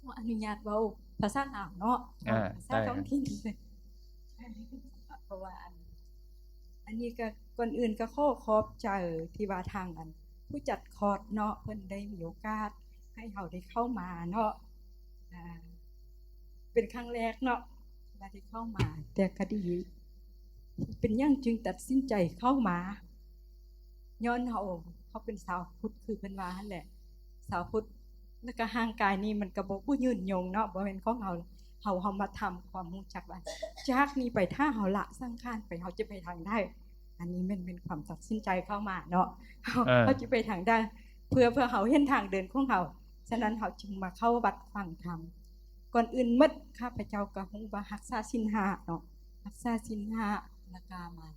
ขออนุญาตเว้าภาษาลาวเนาะอ่าภาษาได้ท้องถิ่นเลยเพราะว่าอันอันนี้ก็ก่อนอื่นก็ขอขอบใจที่ว่าทางอัน ผู้จัดคอร์สเนาะเพิ่นได้มีโอกาส ให้เฮาได้เข้ามาเนาะอ่าเป็นครั้งแรกเนาะว่าได้เข้ามา แต่ก็ดี เป็นหยังจึงตัดสินใจเข้ามา ย้อนเฮาเขาเป็นสาวพุทธคือเพิ่นว่าหั่นแหละ สาวพุทธ แล้วก็ห่างกายนี่มันก็บ่บ่ยืนยงเนาะบ่แม่นของเฮาเฮาเฮามาทำความรู้จักว่าจากนี้ไปถ้าเฮาละสังขารไปเฮาจะไปทางได้ อันนี้มันเป็นความตัดสินใจเข้ามาเนาะเฮาเออเฮาจะไปทางได้ เพื่อเพื่อเฮาเห็นทางเดินของเฮาฉะนั้นเฮาจึงมาเข้าวัดฟังธรรมก่อนอื่นหมดข้าพเจ้าก็ฮู้ว่ารักษาศีลห้าเนาะรักษาศีลห้าแล้วก็มา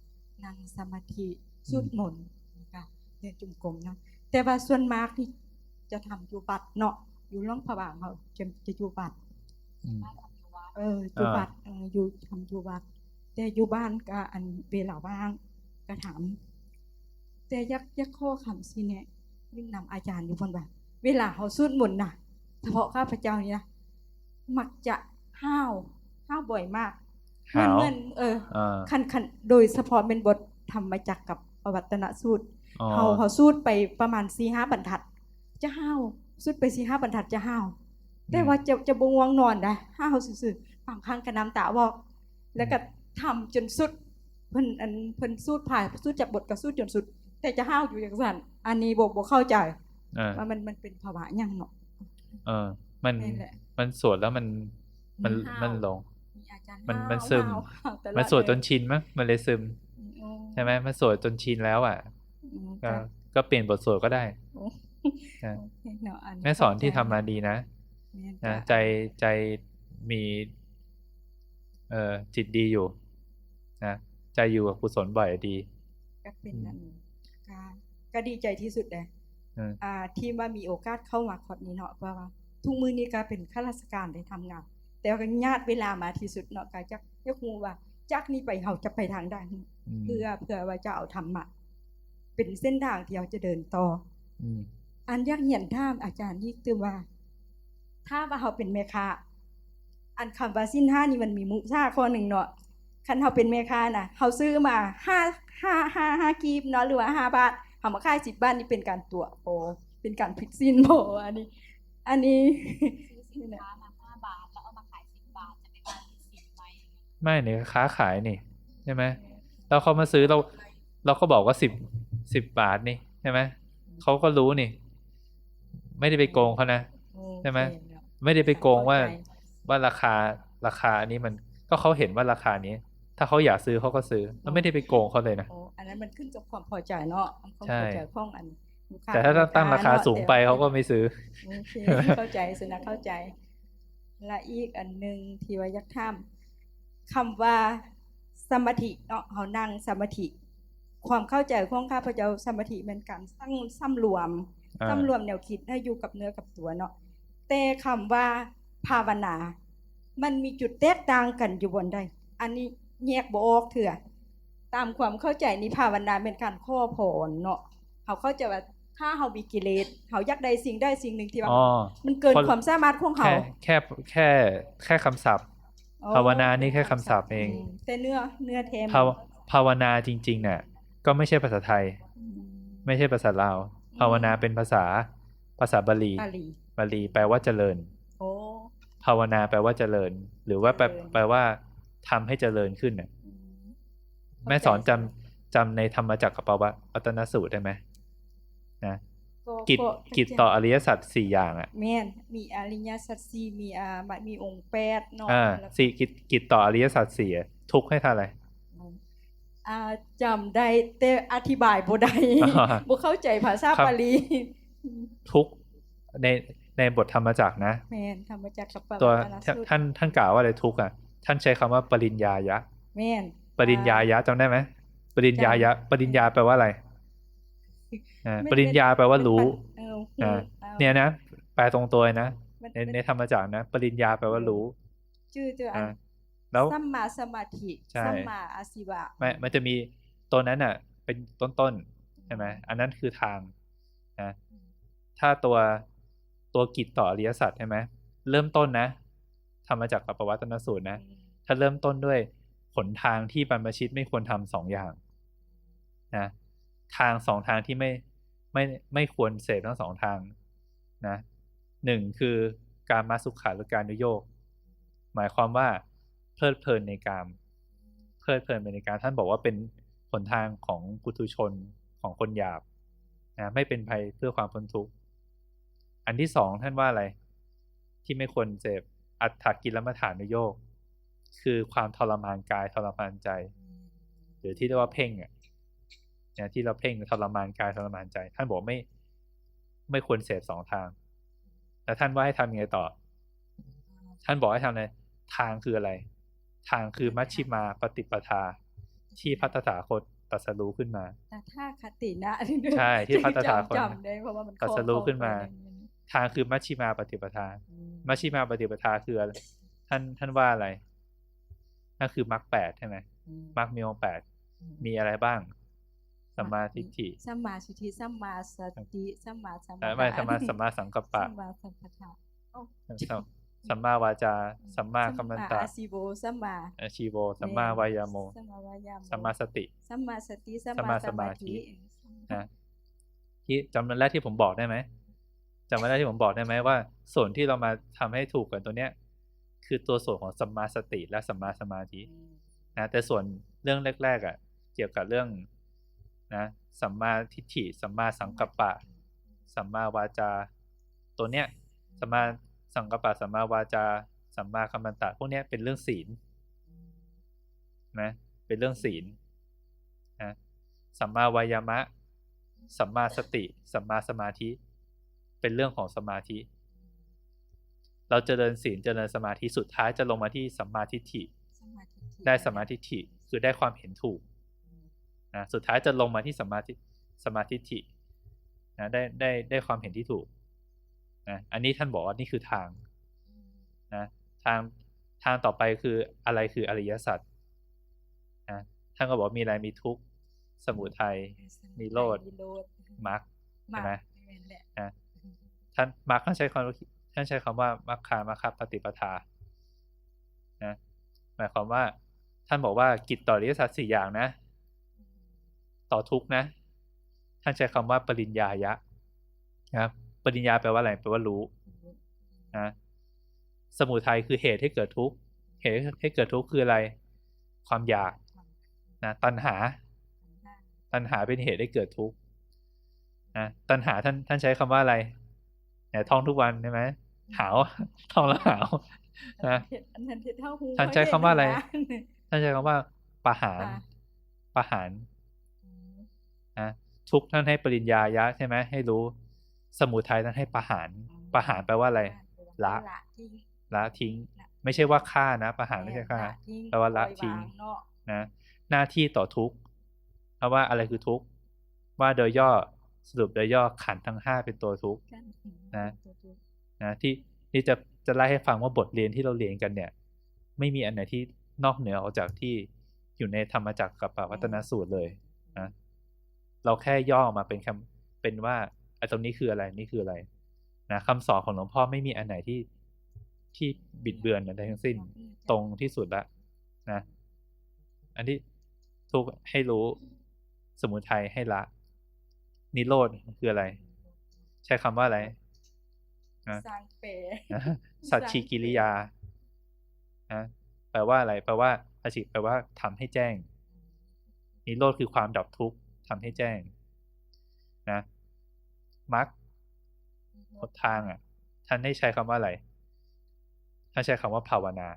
นั่งสมาธิสวดมนต์แล้วก็เดินจงกรมเนาะแต่ว่าส่วนมากนี่ จะทำอยู่บัดเนาะอยู่ร่องพระบางเขาจะจะอยู่บัดอืมเอออยู่อ่าบัดเอออยู่ทำอยู่บัดแต่อยู่บ้านก็อันเวลาว่างก็ถามแต่ยักยักข้อคำสิเนี่ยยิ่งนำอาจารย์อยู่บนว่าเวลาเขาสวดมนต์น่ะเฉพาะข้าพเจ้านี่นะมักจะห้าวห้าวบ่อยมากหาวเงินเอออ่าคันคันโดยเฉพาะเป็นบทธรรมจักรกับปวัตนสูตรอ๋อเขาเขาสูดไปประมาณสี่ห้าบรรทัด จะห้าวสูดไปสี่ห้าบรรทัดจะห้าวแต่ว่าจะจะบงวงนอนได้ห้าวซื่อๆบางครั้งก็น้ำตาบอก แล้วก็ทำจนสุดเพิ่นอันเพิ่นสูดผ่ายสูดจากบทก็สูดจนสุด แต่จะห้าวอยู่อย่างสั่นอันนี้บอกบอกเข้าใจเออว่ามันมันเป็นภาวะหยังเนาะเออ มันนี่แหละมันสวดแล้วมันมันมันห้าวมันลงมีอาจารย์มันห้าวมันซึมห้าวห้าวตลอดมันสวดจนเลยชินมั้งมันเลยซึมอืมใช่ไหมมันสวดจนชินแล้วอะอืมก็ก็ก็เปลี่ยนบทสวดก็ได้ โอ้นะโอเคเนาะอันแม่สอนที่ทำมาดีนะแม่นนะจ้ะใจใจมี เอ่อจิตดีอยู่ นะใจอยู่กับกุศลบ่อยดีก็เป็นอืมอันก็ก็ดีใจที่สุดเลยเอออ่า ที่ว่ามีโอกาสเข้ามาคอร์สนี้เนาะเพราะว่าทุกมือนี้ก็เป็นข้าราชการได้ทำงาน แต่ว่าก็ญาติเวลามาที่สุดเนาะก็จักยกฮูว่าจากนี้ไปเฮาจะไปทางใดอืมเพื่อเพื่อว่าจะเอาธรรมะเป็นเส้นทางที่เราจะเดินต่อ อืมอันอยากเหียนถามอาจารย์นี่คือว่า ถ้าว่าเฮาเป็นแม่ค้าอันคำว่าสิ้นห้านี่มันมีมุซ่าข้อหนึ่งเนาะคันเฮาเป็นแม่ค้าน่ะเฮาซื้อมาห้าห้าห้าห้ากีบเนาะหรือว่าห้าบาทเฮามาขายสิบบาทนี่เป็นการตัวโอเป็นการผิดสิ้นโบอันนี้ อันนี้ซื้อสินค้ามาห้าบาทแล้วเอามาขายสิบบาทจะเป็นการผิดศีลไหมไม่เนี่ยค้าขายนี่ใช่ไหมแล้วเขามาซื้อเรา เราก็บอกว่าสิบสิบบาทนี่ใช่ไหมเขาก็รู้นี่ ไม่ได้ไปโกงเขานะใช่ไหมโอเคเนาะไม่ได้ไปโกงว่าเข้ใจว่าราคาราคาอันนี้มันก็เขาเห็นว่าราคานี้ ถ้าเขาอยากซื้อเขาก็ซื้อแล้วไม่ได้ไปโกงเขาเลยนะโอ้อันนั้นมันขึ้นกับความพอใจเนาะความใช่พอใจของอันลูกค้แต่ถ้าตั้งราคาเนะสูงไปแต่เขาก็ไม่ซื้อโอเคเข้าใจสนะเข้าใจ และอีกอันหนึ่งที่ว่าอยักถามคำว่าสมาธิเนาะเขานั่งสมาธิ ความเข้าใจของข้าพเจ้าสมาธิเป็นการสร้างซ้ำรวม อ่าซ้ำรวมแนวคิดให้อยู่กับเนื้อกับตัวเนาะแต่คำว่าภาวนา มันมีจุดแตกต่างกันอยู่บนใดอันนี้แยกบออกเถื่อตามความเข้าใจนี้ภาวนาเป็นการข้อผลเนาะเขาเข้าใจว่าถ้าเขามีกิเลสเขาอยากได้สิ่งได้สิ่งหนึ่งที่ว่าอ๋อมันเกินคนความสามารถของเขาแค่แค่แค่แค่คำศัพท์อ๋อภาวนานี่แค่คำศัพท์เองมแต่เนื้อเนื้อเทมภาวภาวนาจริงๆเนี่ยก็ไม่ใช่ภาษาไทย ไม่ใช่ภาษาลาว ภาวนาเป็นภาษาภาษาบาลีบาลีบาลีแปลว่าเจริญโอ้ภาวนาแปลว่าเจริญ หรือว่าแปลเจริญแปลว่าทำให้เจริญขึ้นน่ะอืมแม่สอนจำจำในธรรมจักรกับปวัตนสูตรได้ไหมนะกิจกิจต่ออริยสัจสี่อย่างอะแม่นมีอริยสัจสี่มีอ่ามีองค์แปดเนาะอ่าแล้วก็สี่กิจกิจต่ออริยสัจสี่อะทุกข์ให้ท่าอะไร อ่าจำได้แต่อธิบายบ่ได้อ่าบ่เข้าใจภาษาครับบาลีทุกข์ในในบทธรรมจักรนะแม่นธรรมจักรกับปตัววัตนสูตรท่านท่านกล่าวว่าอะไรทุกข์อะ ท่านใช้คำว่าปริญญายะแม่นปริญญายะจำได้ไหมปริญญายะ ปริญญาแปลว่าอะไรอ่าไม่ปริญญาแปลว่ารู้เอออ่าอาเนี่ยนะแปลตรงตัวเลยนะมันในมันในธรรมจักรนะ ปริญญาแปลว่ารู้ ชื่อตัวอันอ่า แล้วสัมมาสมาธิใช่สัมมาอาชีวะไม่มันจะมีตัวนั้นอะ เป็นต้นต้นๆใช่ไหมอันนั้นคือทางนะถ้าตัวตัวกิจต่ออริยสัจใช่ไหมเริ่มต้นนะธรรมจักรกับปวัตนสูตรนะถ้าเริ่มต้นด้วยผลทางที่บรรพชิตไม่ควรทำสองอย่างนะทางสองทางที่ไม่ไม่ไม่ควรเสพทั้งสองทางนะหนึ่งคือการมาสุขาหรือการนุโยก หมายความว่า เพลิดเพลินในการเพลิดเพลินไปในการท่านบอกว่าเป็นผลทางของกุตุชนของคนหยาบนะไม่เป็นภัยเพื่อความพ้นทุกข์อันที่สองท่านว่าอะไร ที่ไม่ควรเสพอัตถกิลมัฐานุโยกคือความทรมานกายทรมานใจ หรือที่เรียกว่าเพ่งอะเนี่ยที่เราเพ่งทรมานกายทรมานใจ ท่านบอกไม่ ไม่ควรเสพสองทาง แล้วท่านว่าให้ทำยังไงต่อ ท่านบอกให้ทำอะไรทางคืออะไร ทางคือมัชชิมาปฏิปทา ที่พัฒถาคตตรัสรู้ขึ้นมาแต่ถ้าคตินะใช่ที่พัฒนาคนจำได้เพราะว่ามันตรัสรู้ขึ้นมาข้อๆกันทางคือมัชชิมาปฏิปทาอืมมัชชิมาปฏิปทาคืออะไรท่านท่านว่าอะไรนั่นคือมรรคแปดใช่ไหมอืมรรคมีองค์แปดมีอะไรบ้างสัมมาทิฏฐิสัมมาสิทธิสัมมาสติสัมมาสัมเอ่อไม่สัมมาสัมมาสังกัปปะสัมมาสัมปทา สัมสัมมาวาจา สัมมากัมมันตะอาชีโวสัมมาอาชีโวสัมมาวายาโม สัมมาวายามโสัมมาสติ สัมมาสติ สัมสัมมามาสสมามาธิธินะที่จำได้ที่ผมบอกได้ไหมจำได้ที่ผมบอกได้ไหมว่า ส่วนที่เรามาทำให้ถูกกันตัวเนี้ย คือตัวส่วนของสัมมาสติและสัมมาสมาธินะแต่ส่วนเรื่องแรก ๆ อะ เกี่ยวกับเรื่องนะสัมมาทิฏฐิสัมมาสังกัปปะ สัมมาวาจา ตัวเนี้ยสัมมา สังกัปปะสัมมาวาจาสัมมาคัมมันตะ พวกเนี้ยเป็นเรื่องศีลนะเป็นเรื่องศีลนะสัมมาวายามะ สัมมาสติ สัมมาสมาธิ เป็นเรื่องของสมาธิ เราเจริญศีลเจริญสมาธิสุดท้ายจะลงมาที่สัมมาทิฏฐิสัมมาทิฏฐิได้สมมาธิฏฐิคือได้ความเห็นถูกนะสุดท้ายจะลงมาที่สมมาธิสมมาธิฏฐินะได้ได้ได้ความเห็นที่ถูก นะอันนี้ท่านบอกว่านี่คือทางนะทางทางต่อไปคืออะไรคืออริยสัจนะท่านก็บอกว่ามีอะไรมีทุกข์สมุทัยนิโรธนิโรธมรรคใช่ไหมนั่นแหละนะท่านมรรคท่านใช้ความท่านใช้คำว่ามัคคามัคคปฏิปทานะหมายความว่าท่านบอกว่ากิจต่ออริยสัจสี่อย่างนะ ต่อทุกข์นะ ท่านใช้คำว่าปริญญายะนะครับ ปริญญาแปลว่าอะไรแปลว่ารู้นะสมุทัยคือเหตุให้เกิดทุกข์เหตุให้เกิดทุกข์คืออะไร ความอยากนะตัณหา ตัณหาเป็นเหตุให้เกิดทุกข์นะตัณหาท่านท่านใช้คำว่าอะไรเนี่ยท่องทุกวันใช่ไหมหาวท่องแล้วหาวนะเห็ดอันนั้นเห็ดเท่าหูท่านใช้คำว่าอะไร ท่านใช้คำว่าปะหารปะปะหารนะทุกข์ท่านให้ปริญญายะใช่ไหมให้รู้ สมุทัยท่านให้ปะหารปะหารแปลว่าอะไร ละทิ้งละทิ้ง ไม่ใช่ว่าฆ่านะปะหารไม่ใช่ฆ่าละทิ้งแปลว่าละปอยทิ้งวเนาะนะ หน้าที่ต่อทุกข์เพราะว่าอะไรคือทุกข์ว่าโดยย่อสรุปโดยย่อขันธ์ทั้งห้าเป็นตัวทุกข์กันนะนะที่ที่จะจะไล่ให้ฟังว่าบทเรียนที่เราเรียนกันเนี่ย ไม่มีอันไหนที่นอกเหนือออกจากที่อยู่ในธรรมจักรกับปวัตนสูตรเลยนะเราแค่ย่อออกมาเป็นคำเป็นว่าไอ้ตรงนี้คืออะไรนี่คืออะไรนะคำสอนของหลวงพ่อไม่มีอันไหนที่ที่บิดเบือนอะไรทั้งสิ้นตรงที่สุดละนะ อันที่ทุกข์ให้รู้สมุทัยให้ละ นิโรธคืออะไร ใช้คำว่าอะไรนะสร้างเปรนะสัจฉิกิริยานะแปลว่าอะไร แปลว่าสัจฉิแปลว่าทำให้แจ้งนิโรธคือความดับทุกข์ทำให้แจ้ง นะ มรรคหนทางอะ ท่านได้ใช้คำว่าอะไร ท่านใช้คำว่าภาวนา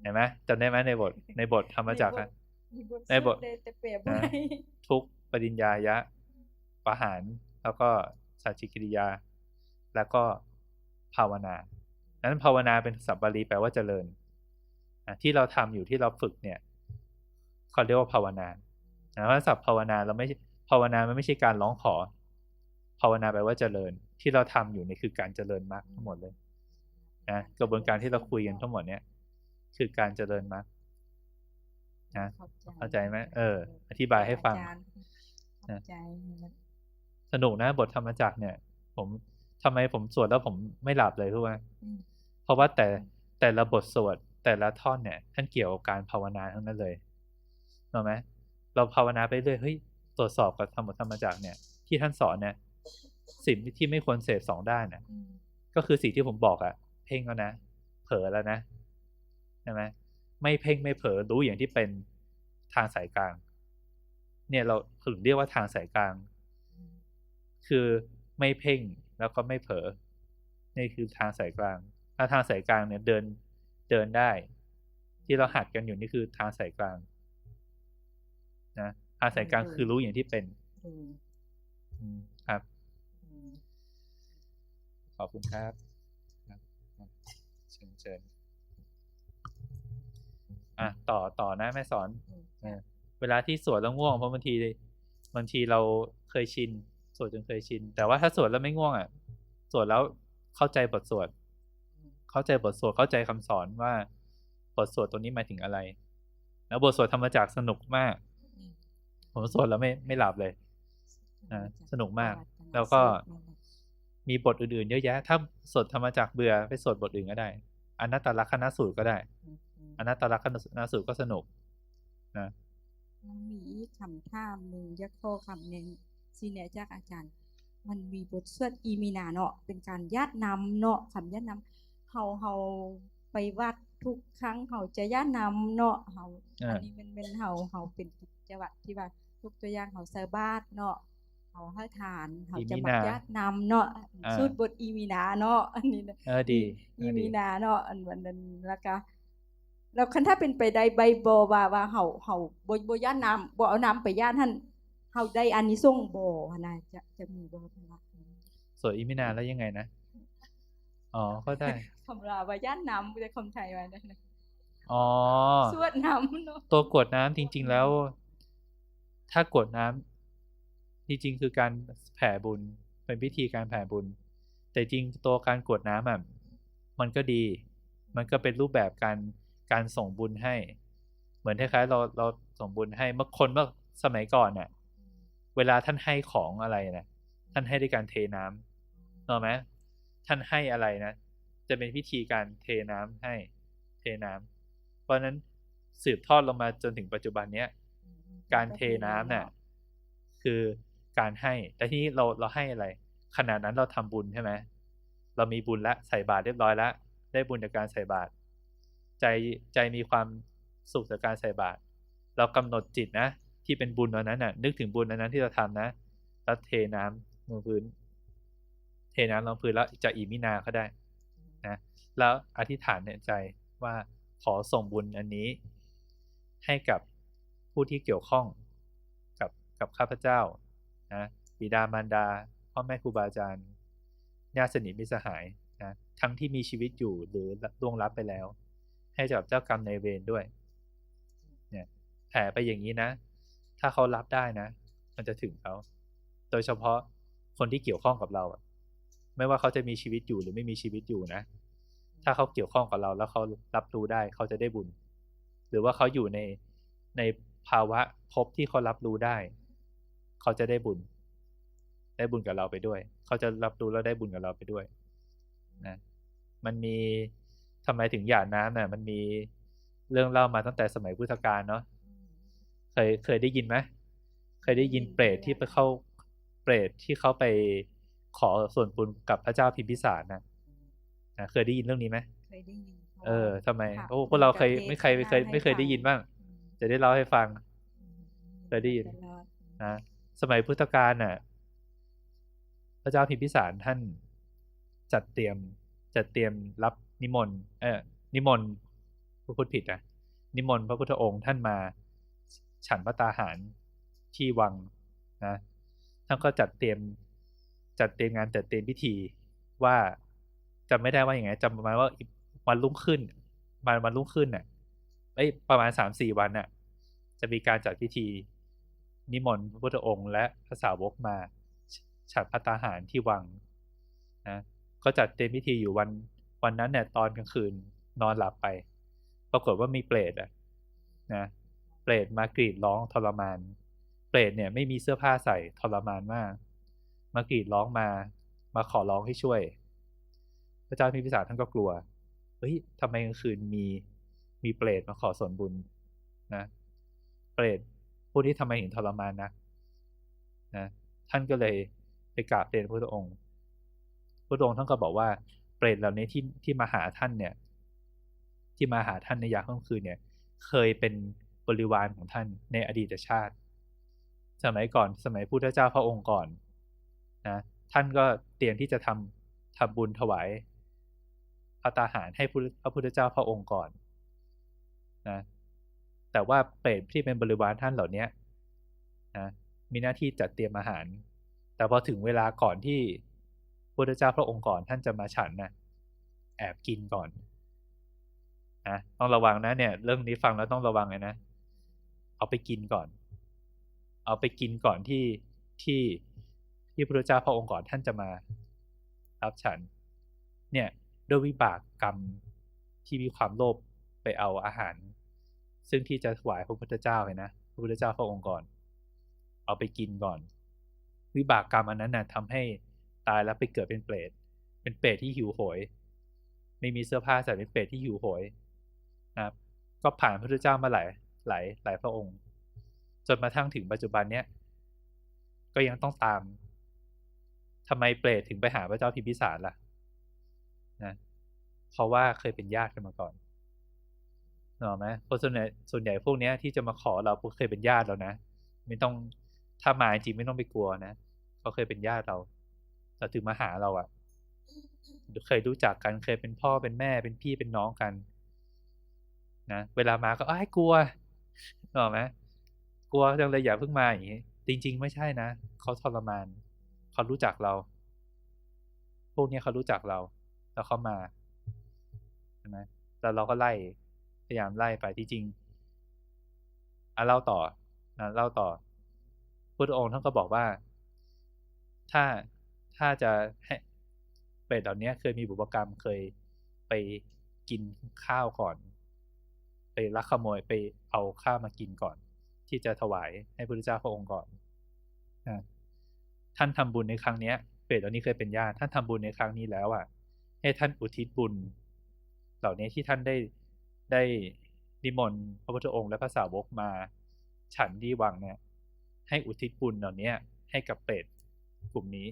เห็นไหมจำได้ไหมในบท ในบทธรรมจักรอะในบทได้แต่เปรียบนะไว้ทุกข์ปริญญายะปะหาร แล้วก็สัจจิกิริยา แล้วก็ภาวนา นั้นภาวนาเป็นสัพบาลีแปลว่าเจริญอะที่เราทำอยู่ที่เราฝึกเนี่ยเขาเรียกว่าภาวนานะเพราะศัพท์ภาวนาเราไม่ภาวนามันไม่ใช่การร้องขอ ภาวนาแปลว่าเจริญที่เราทำอยู่นี่คือการเจริญมรรคทั้งหมดเลยนะกระบวนการที่เราคุยกันทั้งหมดเนี่ย คือการเจริญมรรคนะเข้าใจไหมเออ อธิบายให้ฟังอาจารย์เข้าใจสนุกนะบทธรรมจักรเนี่ย ผมทำไมผมสวดแล้วผมไม่หลับเลยรู้ไหมอืมเพราะว่าแต่แต่ละบทสวดแต่ละท่อนเนี่ยท่านเกี่ยวกับการภาวนาทั้งนั้นเลยรู้ไหมเราภาวนาไปเรื่อยเฮ้ยตรวจสอบกับธรรมธรรมจักรเนี่ยที่ท่านสอนเนี่ย สิ่งที่ไม่ควรเสพสองด้านน่ะอืมก็คือสิ่งที่ผมบอกอะเพ่งแล้วนะเผลอแล้วนะใช่ไหมไม่เพ่งไม่เผลอรู้อย่างที่เป็นทางสายกลาง เนี่ยเราถึงเรียกว่าทางสายกลาง คือไม่เพ่งแล้วก็ไม่เผลอนี่คือทางสายกลางถ้าทางสายกลางเนี่ยเดินเดินได้ ที่เราหัดกันอยู่นี่คือทางสายกลางนะทางสายกลางคือรู้อย่างที่เป็น อืมอืมครับอืม ขอบคุณครับครับครับเชิญเชิญอะต่อต่อนะแม่สอนอืมเออเวลาที่สวดแล้วง่วงเพราะบางทีบางทีเราเคยชินสวดจนเคยชิน แต่ว่าถ้าสวดแล้วไม่ง่วงอะสวดแล้วเข้าใจบทสวด เข้าใจบทสวดเข้าใจคำสอนว่าบทสวดตัวนี้หมายถึงอะไร แล้วบทสวดธรรมจักรสนุกมากอืมผมสวดแล้วไม่ไม่หลับเลยอ่าสนุกมากปรารถนาแล้วก็ มีบทอื่นๆ เยอะแยะ ถ้าสวดธรรมจักรเบื่อไปสวดบทอื่นก็ได้อนัตตลักษณสูตรก็ได้อืมอืมอนัตตลักษณสูตรก็สนุกนะมันมีอีกคำถามหนึ่งยักษ์ข้อคำหนึ่งซีเนียจากอาจารย์ มันมีบทสวดอีมีนาเนาะเป็นการญาตินำเนาะคำญาตินำเฮาเฮาไปวัดทุกครั้งเฮาจะญาตินำเนาะเฮาอ่าอันนี้มันเป็นเฮาเฮาเป็นกิจวัตรที่ว่าทุกตัวอย่างเฮาใส่บาตรเนาะ เฮาให้ทานเฮาจะมาญาตินำเนาะสูตรบทอีมีนาเนาะอันนี้นะเออดีเออีอดีมีนาเนาะอันวันนั้นแล้วก็แล้วคันถ้าเป็นไปได้ใบโบว่าว่าเฮาเฮาบ่บ่ย่านน้ำบ่เอาน้ำไปย่านท่านเฮาได้อานิสงส์บ่หั่นน่ะจะจะมีบ่พนละสวดอีมินาแล้วยังไงนะอ๋อก็ได้คำลาว่าย่านน้ำแต่คำไทยว่านั่นน่ะอ๋อสวดน้ำเนาะตัวกรวดน้ำจริง ๆแล้ว ถ้ากรวดน้ำ จริงๆคือการแผ่บุญเป็นพิธีการแผ่บุญ แต่จริงตัวการกรวดน้ำอะมันก็ดี มันก็เป็นรูปแบบการการส่งบุญให้ เหมือนคล้ายๆเราเราส่งบุญให้เมื่อคนเมื่อสมัยก่อนเนี่ยเวลาท่านให้ของอะไรนะท่านให้ด้วยการเทน้ำเนกอะไหมท่านให้อะไรนะ จะเป็นพิธีการเทน้ำให้เทน้ำเพราะฉะนั้นสืบทอดลงมาจนถึงปัจจุบันเนี้ยการเทน้ำเนี่ยคือ การให้ แต่ที่นี้เราเราให้อะไร ขณะนั้นเราทำบุญใช่ไหมเรามีบุญแล้วใส่บาตรเรียบร้อยแล้วได้บุญจากการใส่บาตรใจใจมีความสุขจากการใส่บาตรเรากำหนดจิตนะ ที่เป็นบุญวันนั้นน่ะ นึกถึงบุญวันนั้นที่เราทำนะแล้วเทน้ำลงพื้น เทน้ำลงพื้นแล้วจะอีมินาก็ได้นะแล้วอธิษฐานในใจว่าขอส่งบุญอันนี้ ให้กับผู้ที่เกี่ยวข้องกับกับข้าพเจ้า นะบิดามารดา พ่อแม่ครูบาอาจารย์ญาติสนิทมิสหายนะทั้งที่มีชีวิตอยู่หรือล่วงลับไปแล้ว ให้กับเจ้ากรรมในเวรด้วยเนี่ยแผ่ไปอย่างนี้นะ ถ้าเขารับได้นะ มันจะถึงเขาโดยเฉพาะคนที่เกี่ยวข้องกับเราไม่ว่าเขาจะมีชีวิตอยู่หรือไม่มีชีวิตอยู่นะ ถ้าเขาเกี่ยวข้องกับเราแล้วเขารับรู้ได้เขาจะได้บุญ หรือว่าเขาอยู่ในในภาวะภพที่เขารับรู้ได้ เขาจะได้บุญ ได้บุญกับเราไปด้วย เขาจะรับรู้แล้วได้บุญกับเราไปด้วยนะมันมีทำไมถึงหยาดน้ำน่ะมันมีเรื่องเล่ามาตั้งแต่สมัยพุทธกาลเนาะเคยเคยได้ยินไหมเคยได้ยินเปรตที่ไปเข้าเปรตที่เขาไปขอส่วนบุญกับพระเจ้าพิมพิสารนะนะเคยได้ยินเรื่องนี้ไหมเคยได้ยินเออทำไมค่ะโอ้พวกเราเคยป็นไม่เคยไม่เคยทศนาไม่เคยได้ยินบ้างอืมจะได้เล่าให้ฟังอืมเคยได้ยินตลอดนะ สมัยพุทธกาลน่ะ พระเจ้าพิมพิสารท่านจัดเตรียมจัดเตรียมรับนิมนต์เออนิมนต์พระพุทธผิดนะนิมนต์พระพุทธองค์ท่านมาฉันพระตาหารที่วังนะท่านก็จัดเตรียมจัดเตรียมงานจัดเตรียมพิธีว่าจำไม่ได้ว่าอย่างไงจำประมาณว่าวันรุ่งขึ้นวันวันรุ่งขึ้นน่ะเอ้ยประมาณสามสี่วันน่ะ จะมีการจัดพิธี นิมนต์พระพุทธองค์และพระสาวกมาฉันพัตตาหารที่วังนะก็จัดเต็มพิธีอยู่วันวันนั้นเนี่ยตอนกลางคืนนอนหลับไป ปรากฏว่ามีเปรตอะนะเปรตมากรีดร้องทรมาน เปรตเนี่ยไม่มีเสื้อผ้าใส่ทรมานมาก มากรีดร้องมามาขอร้องให้ช่วย พระเจ้าพิมพิสารท่านก็กลัวเฮ้ยทำไมกลางคืนมีมีเปรตมาขอส่วนบุญนะ เปรต พวกนี้ทำไมถึงทรมานนะนะท่านก็เลยไปกราบเรียนพระองค์พระองค์ท่านก็บอกว่าเปรตเหล่านี้ที่ที่มาหาท่านเนี่ย ที่มาหาท่านในยามค่ำคืนเนี่ย เคยเป็นบริวารของท่านในอดีตชาติ สมัยก่อนสมัยพุทธเจ้าพระองค์ก่อนนะท่านก็เตรียมที่จะทำทำบุญถวายพระตาหารให้พระพุทธเจ้าพระองค์ก่อนนะ แต่ว่าเปรตที่เป็นบริวารท่านเหล่านี้นะมีหน้าที่จัดเตรียมอาหาร แต่พอถึงเวลาก่อนที่พระพุทธเจ้าพระองค์ก่อนท่านจะมาฉันนะแอบกินก่อนนะต้องระวังนะเนี่ย เรื่องนี้ฟังแล้วต้องระวังเลยนะเอาไปกินก่อน เอาไปกินก่อนที่ที่ที่พระเจ้าพระองค์ก่อนท่านจะมารับฉัน เนี่ยด้วยวิบากกรรมที่มีความโลภไปเอาอาหาร ซึ่งที่จะถวายพระพุทธเจ้าเลยนะพระพุทธเจ้าพระองค์ก่อน เอาไปกินก่อน วิบากกรรมอันนั้นนะ่ะทำให้ตายแล้วไปเกิดเป็นเปรตเป็นเปรตที่หิวโหย ไม่มีเสื้อผ้าใส่เป็นเปรตที่หิวโหยนะครับ ก็ผ่านพระพุทธเจ้ามาหลายหลายหลายพระองค์ จนมาทั้งถึงปัจจุบันเนี้ยก็ยังต้องตามทำไมเปรตถึงไปหาพระเจ้าพิมพิสารล่ะนะเพราะว่าเคยเป็นญาติกันมาก่อน เนอะไหมเพราะส่วนใหญ่ส่วนใหญ่พวกเนี้ยที่จะมาขอเราพวกเคยเป็นญาติเรานะ ไม่ต้องถ้ามาจริงไม่ต้องไปกลัวนะเขาเคยเป็นญาติเราแต่ถึงมาหาเราอะ่ะเคยรู้จักกันเคยเป็นพ่อเป็นแม่เป็นพี่เป็นน้องกัน นะเวลามาก็อ้ยกลัวเนอะไหมกลัวจังเลยอย่าเพิ่งมาอย่างนี้จริง ๆ ไม่ใช่นะเขาทรมานเขารู้จักเรา พวกนี้เขารู้จักเรา แล้วเขามาใช่ไหมแล้วเราก็ไล่ พยายามไล่ไปที่จริงอะเล่าต่อนะเล่าต่อพุทธองค์ท่านก็บอกว่า ถ้าถ้าจะให้เปรตเหล่านี้เคยมีบุพกรรมเคยไปกินข้าวก่อน ไปลักขโมยไปเอาข้าวมากินก่อน ที่จะถวายให้พระพุทธเจ้าพระองค์ก่อนนะท่านทำบุญในครั้งเนี้ยเปรตเหล่านี้เคยเป็นญาติท่านทำบุญในครั้งนี้แล้วอะ ให้ท่านอุทิศบุญ เหล่านี้ที่ท่านได้ ได้นิมนต์พระพุทธองค์และพระสาวกมา ฉันที่วังเนี่ยให้อุทิศบุญเหล่านี้ให้กับเปรตกลุ่มนี้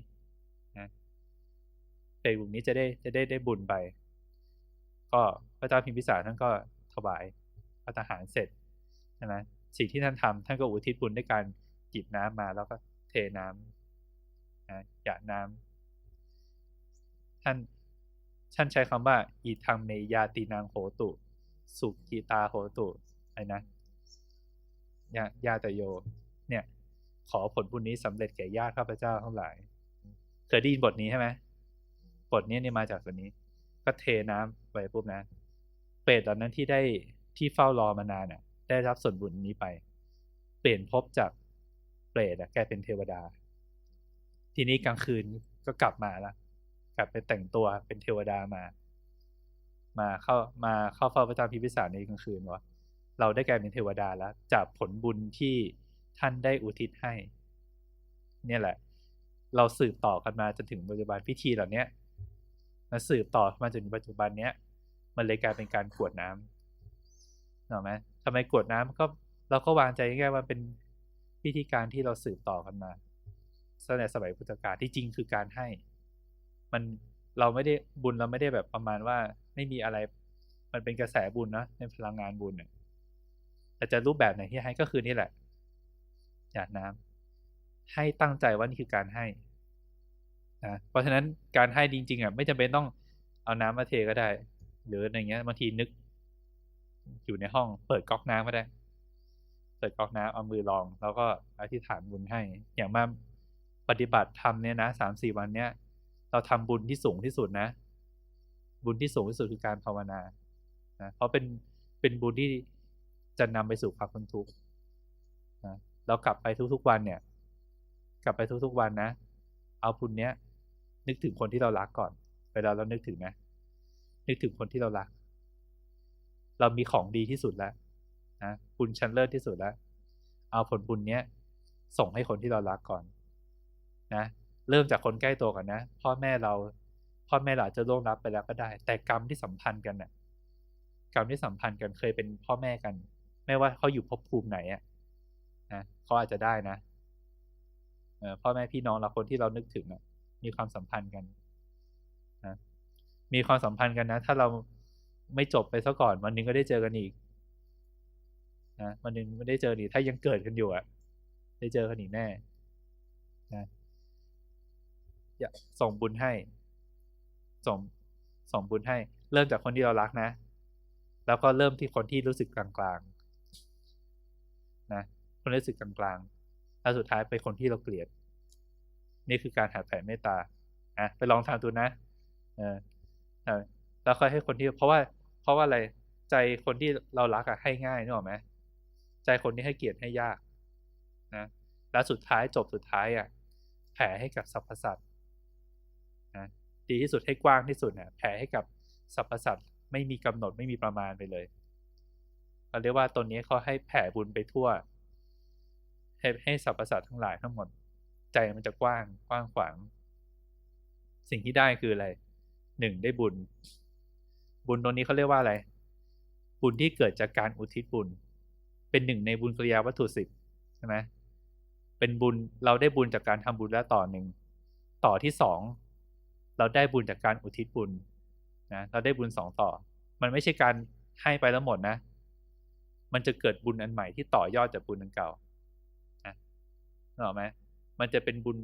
นะเปรตกลุ่มนี้จะได้จะได้ได้บุญไป ก็พระเจ้าพิมพิสารท่านก็ถวายพระทหารเสร็จใช่ไหมสิ่งที่ท่านทำท่านก็อุทิศบุญด้วยการจิบน้ำมาแล้วก็เทน้ำนะหยาดน้ำท่านท่านใช้คำว่าอีทางเมยาตีนางโหตุ สุกีตาโหตุอะไรนะยายาตโย เนี่ย ขอผลบุญนี้สำเร็จแก่ญาติข้าพเจ้าทั้งหลาย เคยได้ยินบทนี้ใช่ไหมบทนี้เนี่ยมาจากตัวนี้ ก็เทน้ำไปปุ๊บนะ เปรตตอนนั้นที่ได้ที่เฝ้ารอมานานน่ะได้รับส่วนบุญนี้ไป เปลี่ยนภพจากเปรตอะกเป็นเทวดา ทีนี้กลางคืนก็กลับมาละกลับไปแต่งตัวเป็นเทวดามา มาเข้ามาเข้าเฝ้าพระเจ้าพิพิสารในกลางคืนวะเราได้กลายเป็นเทวดาแล้ว จากผลบุญที่ท่านได้อุทิศให้ เนี่ยแหละ เราสืบต่อกันมาจนถึงปัจจุบันพิธีเหล่านี้มาสืบต่อมาจนถึงปัจจุบันเนี้ยมันเลยกลายเป็นการกวดน้ำเห็นไหมทำไมกวดน้ำก็เราก็วางใจง่ายๆว่าเป็นพิธีการที่เราสืบต่อกันมาตั้งแต่สมัยพุทธกาลที่จริงคือการให้ มันเราไม่ได้บุญเราไม่ได้แบบประมาณว่า ไม่มีอะไร มันเป็นกระแสบุญนะเป็นพลังงานบุญเนี่ยแต่จะรูปแบบไหนที่ให้ก็คือนี่แหละหยาดน้ำให้ตั้งใจว่านี่คือการให้นะเพราะฉะนั้นการให้จริงๆอะไม่จำเป็นต้องเอาน้ำมาเทก็ได้ หรืออะไรเงี้ยบางทีนึก อยู่ในห้องเปิดก๊อกน้ำก็ได้เปิดก๊อกน้ำเอามือลอง แล้วก็อธิษฐานบุญให้ อย่างมาปฏิบัติธรรมเนี่ยนะสามสี่วันเนี้ยเราทำบุญที่สูงที่สุดนะ บุญที่สูงที่สุดคือการภาวนานะเพราะเป็นเป็นบุญที่จะนำไปสู่ความพ้นทุกข์นะเรากลับไปทุกๆวันเนี่ย กลับไปทุกๆวันนะ เอาบุญเนี้ย นึกถึงคนที่เรารักก่อนเวลาเรานึกถึงนะ นึกถึงคนที่เรารัก เรามีของดีที่สุดแล้วนะบุญชั้นเลิศที่สุดแล้ว เอาผลบุญเนี้ย ส่งให้คนที่เรารักก่อน นะเริ่มจากคนใกล้ตัวก่อนนะ พ่อแม่เรา พ่อแม่เราอาจจะล่วงลับไปแล้วก็ได้ แต่กรรมที่สัมพันธ์กันน่ะกรรมที่สัมพันธ์กันเคยเป็นพ่อแม่กัน ไม่ว่าเขาอยู่ภพภูมิไหนอะนะเขาอาจจะได้นะเอพ่อแม่พี่น้องเราคนที่เรานึกถึงอะ มีความสัมพันธ์กันนะมีความสัมพันธ์กันนะ ถ้าเราไม่จบไปซะก่อน วันหนึงก็ได้เจอกันอีกนะวันหนึงไม่ได้เจออีกถ้ายังเกิดกันอยู่อะ ได้เจอกันอีกแน่นะอย่าส่งบุญให้ ส่งส่งบุญให้ เริ่มจากคนที่เรารักนะ แล้วก็เริ่มที่คนที่รู้สึกกลางๆนะคนรู้สึกกลางๆแล้วสุดท้ายไปคนที่เราเกลียด นี่คือการหาแผ่เมตตาอะไปลองทำดูนะเออแล้วค่อยให้คนที่ เพราะว่า เพราะว่าอะไรใจคนที่เรารักอะให้ง่ายนึกออกไหมใจคนที่ให้เกียรติให้ยากนะแล้วสุดท้ายจบสุดท้ายอะแผ่ให้กับสรรพสัตว์นะ ดีที่สุดให้กว้างที่สุดเนี่ยแผ่ให้กับสรรพสัตว์ไม่มีกำหนดไม่มีประมาณไปเลยเราเรียกว่าตนนี้เขาให้แผ่บุญไปทั่ว ให้ให้สรรพสัตว์ทั้งหลายทั้งหมด ใจมันจะกว้างกว้างขวาง สิ่งที่ได้คืออะไรหนึ่งได้บุญ บุญตรงนี้เขาเรียกว่าอะไร บุญที่เกิดจากการอุทิศบุญ เป็นหนึ่งในบุญกริยาวัตถุสิบใช่ไหมเป็นบุญเราได้บุญจากการทำบุญแล้วต่อหนึ่งต่อที่สอง เราได้บุญจากการอุทิศบุญนะเราได้บุญสองต่อ มันไม่ใช่การให้ไปแล้วหมดนะ มันจะเกิดบุญอันใหม่ที่ต่อยอดจากบุญอันเก่านะนึกออกไหมมันจะเป็นบุญ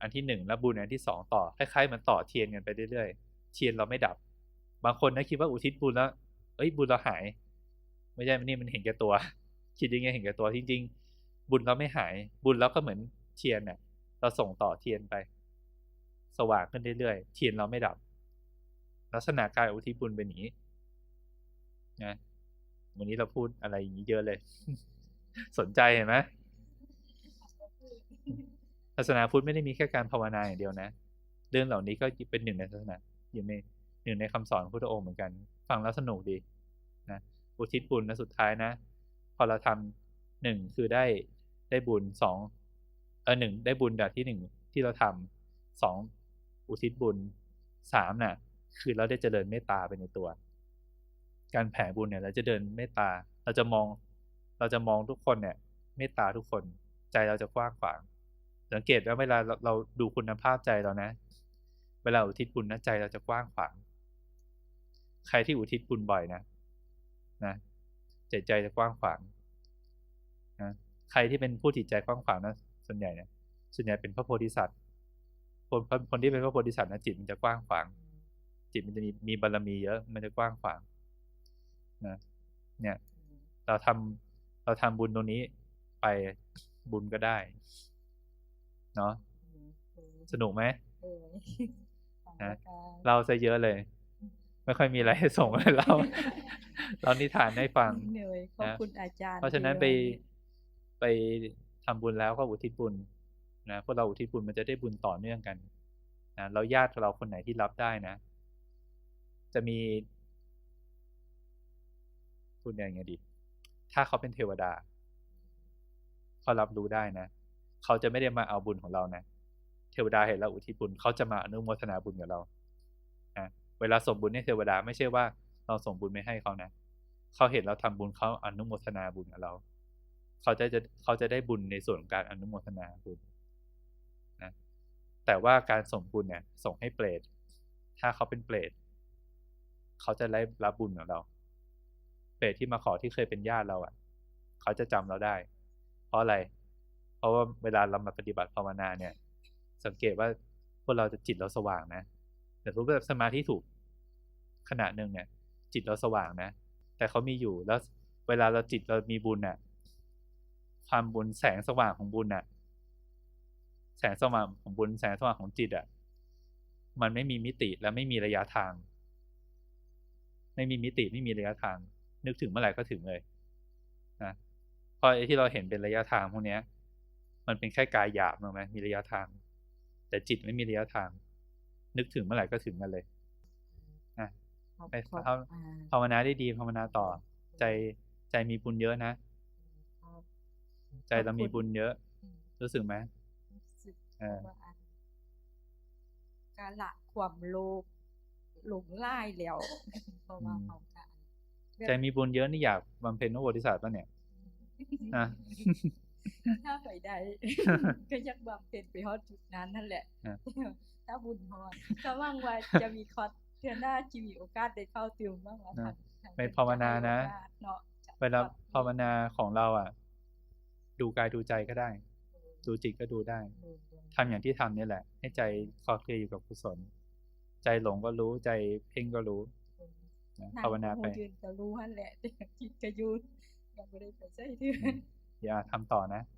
อันที่หนึ่งแล้วบุญอันที่สองต่อคล้ายๆมันต่อเทียนกันไปเรื่อยๆเทียนเราไม่ดับ บางคนนะคิดว่าอุทิศบุญแล้วเอ้ยบุญเราหาย ไม่ใช่นี่มันเห็นแก่ตัว คิดยังไงเห็นแก่ตัวจริง ๆ บุญเราไม่หาย บุญเราก็เหมือนเทียนเนี่ยเราส่งต่อเทียนไป สว่างขึ้นเรื่อยๆเทียนเราไม่ดับ ลักษณะการอุทิศบุญเป็นอย่างนี้นะวันนี้เราพูดอะไรอย่างนี้เยอะเลย สนใจเห็นไหมศาสนาพุทธไม่ได้มีแค่การภาวนาอย่างเดียวนะ เรื่องเหล่านี้ก็เป็นหนึ่งในศาสนาอยู่ในหนึ่งในคำสอนพุทธองค์เหมือนกัน ฟังแล้วสนุกดีนะอุทิศบุญนะสุดท้ายนะ พอเราทำหนึ่งคือได้ได้บุญสองเออหนึ่งได้บุญแบบที่หนึ่งที่เราทำสอง อุทิศบุญสามน่ะ คือเราได้เจริญเมตตาไปในตัว การแผ่บุญเนี่ย เราจะเดินเมตตา เราจะมอง เราจะมองทุกคนเนี่ย เมตตาทุกคน ใจเราจะกว้างขวาง สังเกตว่าเวลาเราเราดูคุณภาพใจเรานะ เวลาอุทิศบุญนะใจเราจะกว้างขวาง ใครที่อุทิศบุญบ่อยนะ นะใจใจจะกว้างขวางนะใครที่เป็นผู้จิตใจกว้างขวางนะส่วนใหญ่เนี่ยส่วนใหญ่เป็นพระโพธิสัตว์ คนคนที่เป็นพระโพธิสัตว์นะจิตมันจะกว้างขวาง จิตมันจะมีมีบารมีเยอะ มันจะกว้างขวางนะเนี่ย เราทำเราทำบุญตรงนี้ไปบุญก็ได้ เนาะสนุกไหมเออนะเราจะเยอะเลย ไม่ค่อยมีอะไรให้ส่งให้เรา เรานิทานให้ฟังเหนื่อยขอบคุณอาจารย์เพราะฉะนั้นไปไปทำบุญแล้วก็อุทิศบุญ นะพวกเราอุทิศบุญมันจะได้บุญต่อเนื่องกันนะแล้วญาติเราคนไหนที่รับได้นะ จะมีพูดยังไงดี ถ้าเขาเป็นเทวดา เขารับรู้ได้นะ เขาจะไม่ได้มาเอาบุญของเรานะ เทวดาเห็นเราอุทิศบุญเขาจะมาอนุโมทนาบุญกับเรานะเวลาส่งบุญให้เทวดาไม่ใช่ว่า เราส่งบุญไม่ให้เขานะ เขาเห็นเราทำบุญเขาอนุโมทนาบุญกับเรา เขาจะจะเขาจะได้บุญในส่วนของการอนุโมทนาบุญ แต่ว่าการส่งบุญเนี่ย ส่งให้เปรตถ้าเขาเป็นเปรตเขาจะได้รับบุญของเรา เปรตที่มาขอที่เคยเป็นญาติเราอะ เขาจะจำเราได้ เพราะอะไร เพราะว่าเวลาเรามาปฏิบัติภาวนาเนี่ย สังเกตว่าพวกเราจะจิตเราสว่างนะแต่รู้แบบสมาธิถูกขณะหนึ่งเนี่ย จิตเราสว่างนะ แต่เขามีอยู่แล้วเวลาเราจิตเรามีบุญน่ะ ความบุญแสงสว่างของบุญน่ะ แสงสว่างของบุญแสงสว่างของจิตอะมันไม่มีมิติและไม่มีระยะทาง ไม่มีมิติไม่มีระยะทาง นึกถึงเมื่อไหร่ก็ถึงเลยนะเพราะไอ้ที่เราเห็นเป็นระยะทางพวกเนี้ย มันเป็นแค่กายหยาบถูกไหมมีระยะทาง แต่จิตไม่มีระยะทาง นึกถึงเมื่อไหร่ก็ถึงมันเลยนะขอบไปขอบเอาอ่าภาวนาได้ดีภาวนาต่อ ใจใจมีบุญเยอะนะครับใจเรามีบุญเยอะ รู้สึกไหมรู้สึ กเออว่าอันก็ละความโลภหลงล่ายแล้วเพราะว่าอืมเขาก็ใจมีบุญเยอะนี่อยากบำเพ็ญพระโพธิสัตว์ป่ะเนี่ยนะถ้าไปได้ก็อยากบำเพ็ญไปฮอดจุดนั้นนั่นแหละอะถ้าบุญฮอดก็หวังว่าจะมีคอร์สเทื่อหน้าจะมีโอกาสได้เข้าติวบ้างว่านะทางทงไปภาวนานะจให้โอกาสเนาะจะเวลาคอร์สภาวนาของเราอะ ดูกายดูใจก็ได้ ดูจิตก็ดูได้เออเออ ทำอย่างที่ทำนี่แหละ ให้ใจคลอเคลียร์อยู่กับกุศล ใจหลงก็รู้ใจเพ่งก็รู้เออนะนั่งภาวนาไปก็ยืนก็รู้หั่นแหละแต่คิดก็อยืนยังบ่ได้ไปใส่เทื่ออย่าทำต่อนะเ